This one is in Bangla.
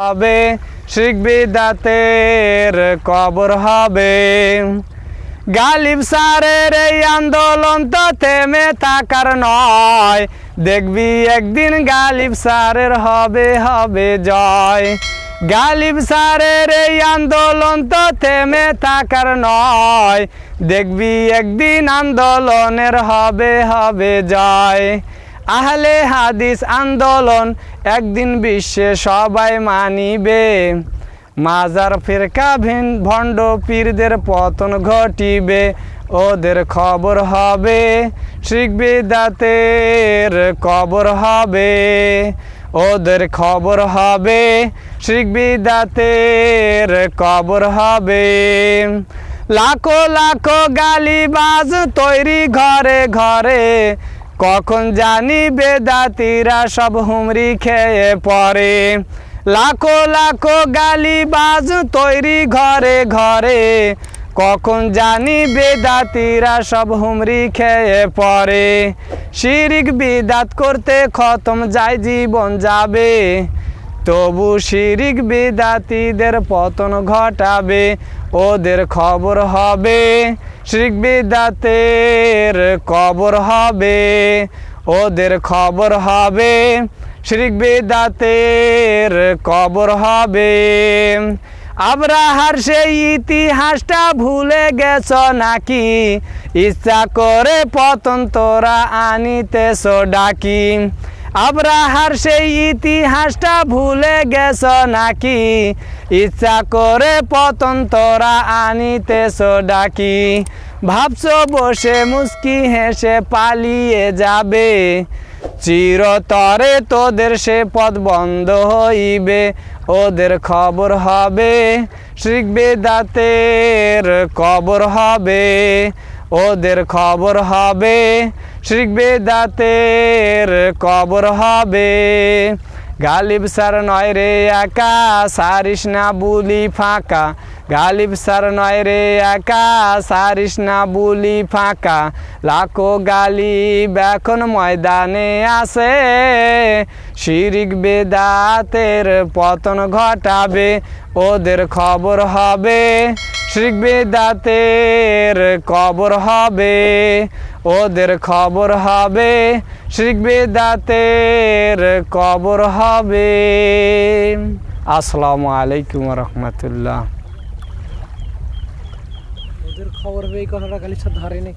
হবে, শিখ বিদাতের কবর হবে। গালিব সারের এই আন্দোলন তো থেমে থাকার নয়। দেখবি একদিন গালিব সারের হবে হবে জয়। গালিব সারের এই আন্দোলন তো থেমে থাকার নয়। দেখবি একদিন আন্দোলনের হবে হবে জয়। আহলে হাদিস আন্দোলন একদিন বিশ্বে সবাই মানিবে। মাজার, ফিরকা, ভিন, ভণ্ড, পীরদের পতন ঘটিবে, ওদের খবর হবে, শিখ বিদাতের কবর হবে, ওদের খবর হবে, শিখ বিদাতের কবর হবে। লাখো লাখো গালিবাজ তৈরি ঘরে ঘরে কখন জানি বেদাতিরা সব হুমরি খেয়ে পরে লাখো লাখো গালি বাজ তৈরি ঘরে ঘরে। কখন জানি বেদাতিরা সব হুমরি খেয়ে পরে শিরিক বিদাত করতে খতম যায়, জীবন যাবে। তবু শিরিক বিদাতিদের পতন ঘটাবে, ওদের খবর হবে। শিরিক বিদাতের কবর হবে, ওদের খবর হবে। শিরিক বিদাতের কবর হবে। আবরাহার সেই ইতিহাসটা ভুলে গেছ নাকি? ইচ্ছা করে পতন তোরা আনিতেছ ডাকি। আবরাহার সেই ইতিহাসটা ভুলে গেছ নাকি? ইচ্ছা করে পতন তোরা আনিতেছ ডাকি। ভাবছ বসে মুস্কি হেসে পালিয়ে যাবে। চিরতরে তোদের সে পদ বন্ধ হইবে, ওদের খবর হবে, শিখবে বেদাতের কবর হবে। ওদের খবর হবে শিখ বেদাতের কবর হবে। গালিব স্যার নয় রে একা, সারিস না বুলি ফাঁকা। গালিব স্যার নয় রে একা, সারিস না বুলি ফাঁকা। লাখো গালিব এখন ময়দানে আসে শিরিক বেদাতের পতন ঘটাবে, ওদের খবর হবে। শিরিক বেদাতের কবর হবে, ওদের খবর হবে। শিরিক বেদাতের কবর হবে। আসসালামু আলাইকুম রহমতুল্লাহ। ওদের খবর হবে এই কথাটা খালি ধরে নাকি?